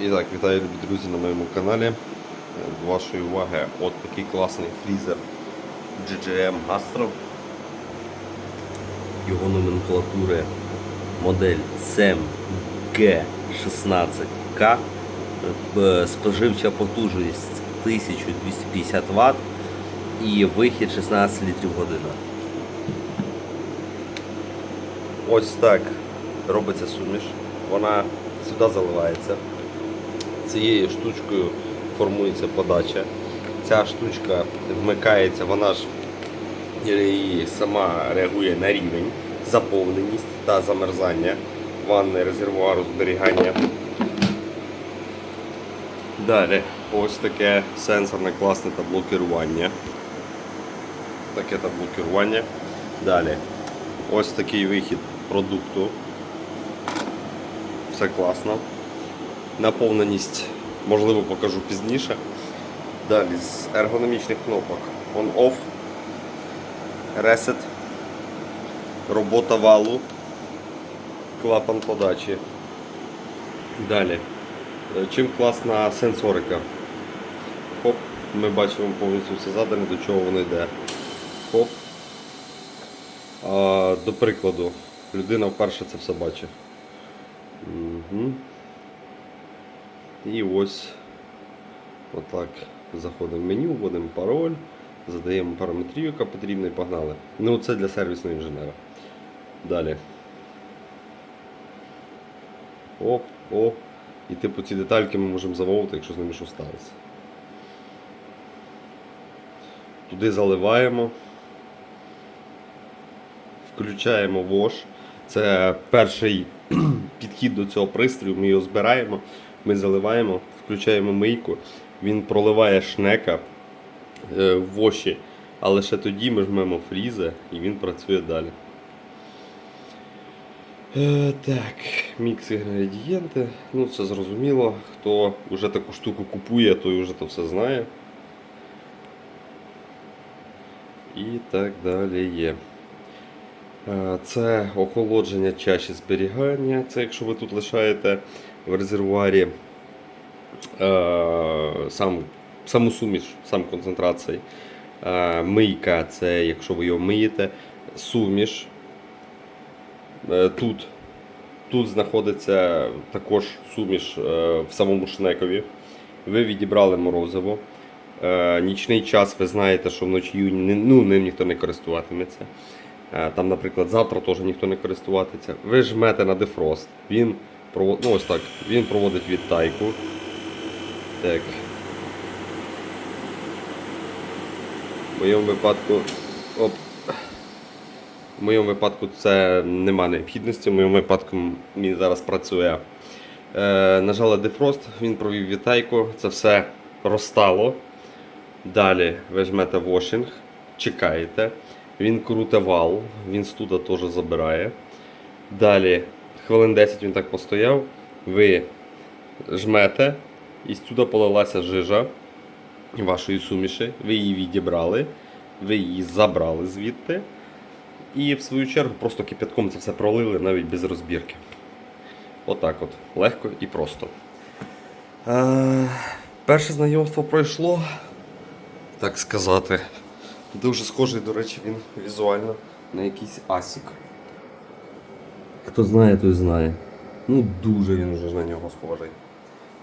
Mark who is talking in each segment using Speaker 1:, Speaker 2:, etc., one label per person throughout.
Speaker 1: І так, вітаю любі друзі на моєму каналі. До вашої уваги от такий класний фрізер GGM Astro. Його номенклатури модель SEM G16K. Е, Споживча потужність 1250 Вт і вихід 16 літрів година. Ось так робиться суміш. Вона сюди заливається. Цією штучкою формується подача. Ця штучка вмикається, вона ж і сама реагує на рівень, заповненість та замерзання ванни резервуару зберігання. Далі ось таке сенсорне класне табло керування. Таке табло керування. Далі ось такий вихід продукту. Все класно. Наповненість, можливо, покажу пізніше. Далі з ергономічних кнопок On-Off, Reset, робота валу, клапан подачі. Далі. Е, Чим класна сенсорика? Хоп, ми бачимо повністю все задане, до чого воно йде. Хоп. До прикладу, людина вперше це все бачить. Угу. І ось отак заходимо в меню, вводимо пароль, задаємо параметрію, яка потрібна і погнали. Ну це для сервісного інженера. Далі. Оп, оп. І типу ці детальки ми можемо замовити, якщо з ними щось сталося. Туди заливаємо. Включаємо вош. Це перший підхід до цього пристрою. Ми його збираємо, ми заливаємо, включаємо мийку, він проливає шнека е, в воші, а лише тоді ми жмемо фрізи і він працює далі. Е, так, мікс інгредієнти. Ну, це зрозуміло. Хто вже таку штуку купує, той вже то все знає. І так далі є. Е, Це охолодження чаші зберігання. Це якщо ви тут лишаєте в резервуарі е, сам, саму суміш, сам концентрат цей. Е, Мийка це якщо ви його миєте. Суміш. Е, Тут, тут знаходиться також суміш в самому шнекові. Ви відібрали морозиво. Нічний час ви знаєте, що вночі ну, ним ніхто не користуватиметься. Там, наприклад, завтра теж ніхто не користуватиметься. Ви жмете на дефрост. Він проводить, ну, ось так, він проводить відтайку. Так. В моєму випадку. Оп. В моєму випадку це нема необхідності. В моєму випадку він зараз працює. Е, нажали дефрост, він провів відтайку, це все розстало. Далі ви жмете вошинг, чекаєте. Він круте вал, він з туди теж забирає. Далі хвилин 10 він так постояв. Ви жмете, і сюди полилася жижа вашої суміші. Ви її відібрали, ви її забрали звідти. І в свою чергу просто кипятком це все пролили навіть без розбірки. Отак от. Легко і просто. Е, перше знайомство пройшло, так сказати. Дуже схожий, до речі, він візуально на якийсь асік. Хто знає, той знає. Ну, дуже він вже на нього схожий.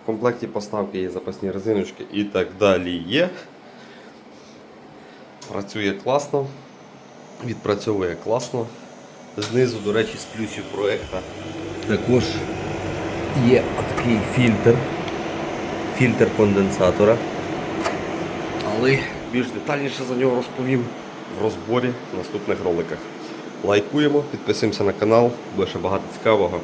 Speaker 1: В комплекті поставки є запасні резиночки і так далі є. Працює класно, відпрацьовує класно. Знизу, до речі, з плюсів проєкту також є такий фільтр. Фільтр конденсатора. Але більш детальніше за нього розповім в розборі в наступних роликах. Лайкуємо, підписуємося на канал, буде ще багато цікавого.